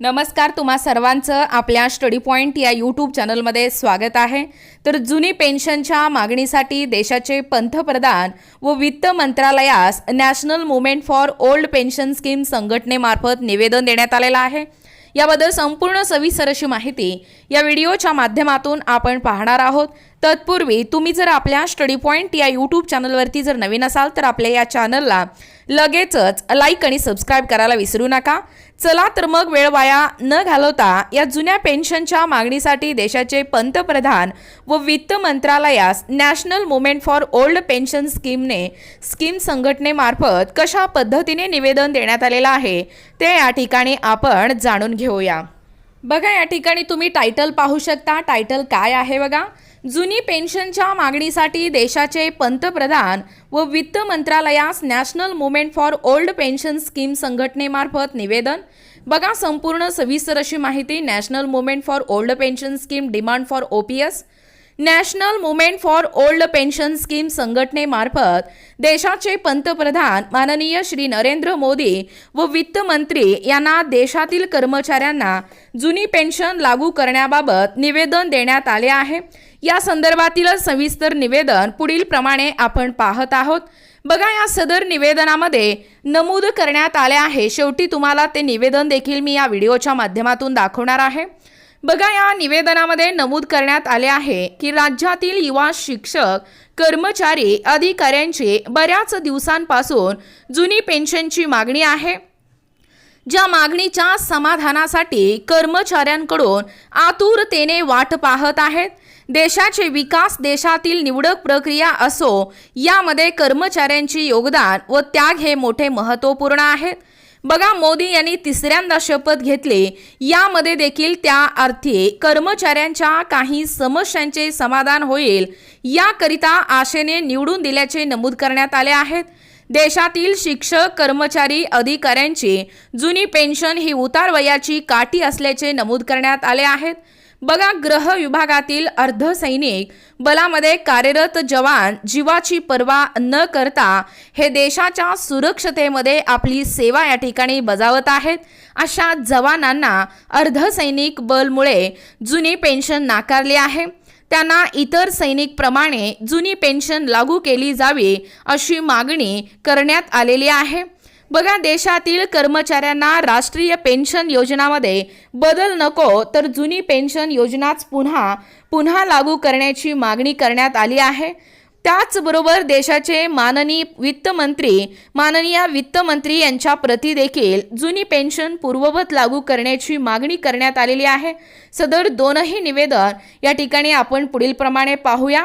नमस्कार तुम्हा सर्वांचं आपल्या स्टडी पॉईंट या यूट्यूब चॅनलमध्ये स्वागत आहे. तर जुनी पेन्शनच्या मागणीसाठी देशाचे पंतप्रधान व वित्त मंत्रालयास national movement for old pension scheme संघटनेमार्फत निवेदन देण्यात आलेलं आहे. याबद्दल संपूर्ण सविस्तर अशी माहिती या व्हिडिओच्या माध्यमातून आपण पाहणार आहोत. तत्पूर्वी तुम्ही जर आपल्या स्टडी पॉईंट या यूट्यूब चॅनलवरती जर नवीन असाल तर आपल्या या चॅनलला लगेचच लाईक आणि सबस्क्राईब करायला विसरू नका. चला तर मग वेळ वाया न घालवता या जुन्या पेन्शनच्या मागणीसाठी देशाचे पंतप्रधान व वित्त मंत्रालयास national movement for old pension स्कीमने scheme संघटनेमार्फत कशा पद्धतीने निवेदन देण्यात आलेलं आहे ते या ठिकाणी आपण जाणून घेऊया. बघा या ठिकाणी तुम्ही टायटल पाहू शकता. टायटल काय आहे बघा? जुनी पेन्शनच्या मागणीसाठी देशाचे पंतप्रधान व वित्त मंत्रालयास national movement for old pension scheme संघटनेमार्फत निवेदन. बघा संपूर्ण सविस्तर अशी माहिती national movement for old pension scheme demand for OPS national movement for old pension scheme संघटनेमार्फत देशाचे पंतप्रधान माननीय श्री नरेंद्र मोदी व वित्त मंत्री यांना देशातील कर्मचाऱ्यांना जुनी पेन्शन लागू करण्याबाबत निवेदन देण्यात आले आहे. या संदर्भातील सविस्तर निवेदन पुढील प्रमाणे आपण पाहत आहोत. बघा या सदर निवेदनामध्ये नमूद करण्यात आले आहे. शेवटी तुम्हाला ते निवेदन देखील मी या व्हिडिओच्या माध्यमातून दाखवणार आहे. बघा या निवेदनामध्ये नमूद करण्यात आले आहे की राज्यातील युवा शिक्षक कर्मचारी अधिकाऱ्यांची बऱ्याच दिवसांपासून जुनी पेन्शनची मागणी आहे. ज्या मागणीच्या समाधानासाठी कर्मचाऱ्यांकडून आतुरतेने वाट पाहत आहेत. देशाचे विकास देशातील निवडक प्रक्रिया असो यामध्ये कर्मचाऱ्यांची योगदान व त्याग हे मोठे महत्त्वपूर्ण आहेत. बघा मोदी यांनी तिसऱ्यांदा शपथ घेतली. यामध्ये देखील त्या अर्थी कर्मचाऱ्यांच्या काही समस्यांचे समाधान होईल याकरिता आशेने निवडून दिल्याचे नमूद करण्यात आले आहेत. देशातील शिक्षक कर्मचारी अधिकाऱ्यांची जुनी पेन्शन ही उतार वयाची काठी असल्याचे नमूद करण्यात आले आहेत. बघा ग्रह विभागातील अर्धसैनिक बलामध्ये कार्यरत जवान जीवाची पर्वा न करता हे देशाच्या सुरक्षतेमध्ये आपली सेवा या ठिकाणी बजावत आहेत. अशा जवानांना अर्धसैनिक बलमुळे जुनी पेन्शन नाकारली आहे. त्यांना इतर सैनिकप्रमाणे जुनी पेन्शन लागू केली जावी अशी मागणी करण्यात आलेली आहे. बघा देशातील कर्मचाऱ्यांना राष्ट्रीय पेन्शन योजनामध्ये बदल नको तर जुनी पेन्शन योजनाच पुन्हा पुन्हा लागू करण्याची मागणी करण्यात आली आहे. त्याचबरोबर देशाचे माननीय वित्तमंत्री माननीय वित्तमंत्री यांच्या प्रती देखील जुनी पेन्शन पूर्ववत लागू करण्याची मागणी करण्यात आलेली आहे. सदर दोनही निवेदन या ठिकाणी आपण पुढील प्रमाणे पाहूया.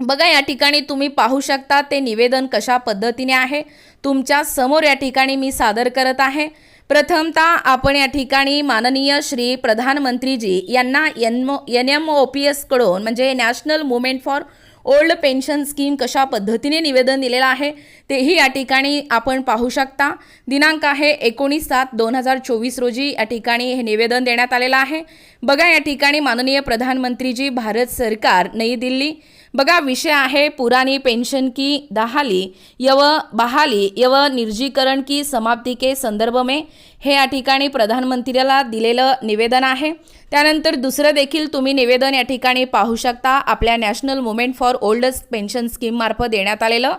बघा या ठिकाणी तुम्ही पाहू शकता ते निवेदन कशा पद्धतीने आहे. तुमच्यासमोर या ठिकाणी मी सादर करत आहे. प्रथमतः आपण या ठिकाणी माननीय श्री प्रधानमंत्रीजी यांना N N M O P एसकडून म्हणजे national movement for old pension scheme कशा पद्धतीने निवेदन दिलेलं आहे तेही या ठिकाणी आपण पाहू शकता. दिनांक आहे एकोणीस सात दोन हजार चोवीस रोजी या ठिकाणी हे निवेदन देण्यात आलेलं आहे. बघा या ठिकाणी माननीय प्रधानमंत्रीजी भारत सरकार नई दिल्ली बघा विषय आहे पुरानी पेंशन की दहाली यव बहाली यव निर्जीकरण की समाप्ती के संदर्भ में. हे या ठिकाणी प्रधानमंत्र्याला दिलेलं निवेदन आहे. त्यानंतर दुसरं देखील तुम्ही निवेदन या ठिकाणी पाहू शकता. आपल्या national movement for old pension स्कीममार्फत देण्यात आलेलं.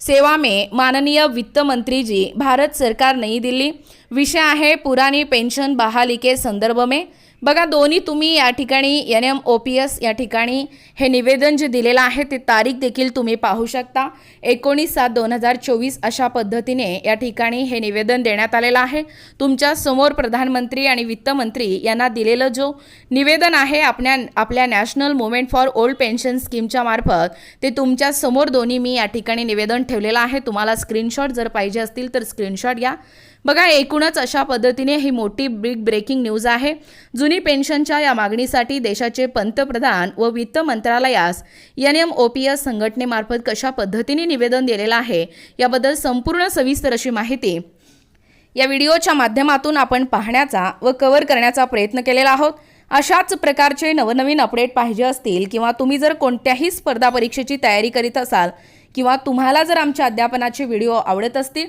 सेवा मे माननीय वित्त मंत्री जी भारत सरकार नई दिल्ली. विषय आहे पुरानी पेन्शन बहाली के संदर्भ में बघा दोन्ही तुम्ही या ठिकाणी N M O P S या ठिकाणी हे निवेदन जे दिलेलं आहे ते तारीख देखील तुम्ही पाहू शकता. एकोणीस सात दोन हजार चोवीस अशा पद्धतीने या ठिकाणी हे निवेदन देण्यात आलेलं आहे. तुमच्यासमोर प्रधानमंत्री आणि वित्तमंत्री यांना दिलेलं जो निवेदन आहे आपल्या आपल्या national movement for old pension स्कीमच्या मार्फत ते तुमच्यासमोर दोन्ही मी या ठिकाणी निवेदन ठेवलेलं आहे. तुम्हाला स्क्रीनशॉट जर पाहिजे असतील तर स्क्रीनशॉट घ्या. बघा एकूणच अशा पद्धतीने ही मोठी बिग ब्रेकिंग न्यूज आहे. जुनी पेन्शनच्या या मागणीसाठी देशाचे पंतप्रधान व वित्त मंत्रालयास N M O P S संघटनेमार्फत कशा पद्धतीने निवेदन दिलेलं आहे याबद्दल संपूर्ण सविस्तर अशी माहिती या व्हिडिओच्या माध्यमातून आपण पाहण्याचा व कव्हर करण्याचा प्रयत्न केलेला आहोत. अशाच प्रकारचे नवनवीन अपडेट पाहिजे असतील किंवा तुम्ही जर कोणत्याही स्पर्धा परीक्षेची तयारी करीत असाल किंवा तुम्हाला जर आमच्या अध्यापनाचे व्हिडिओ आवडत असतील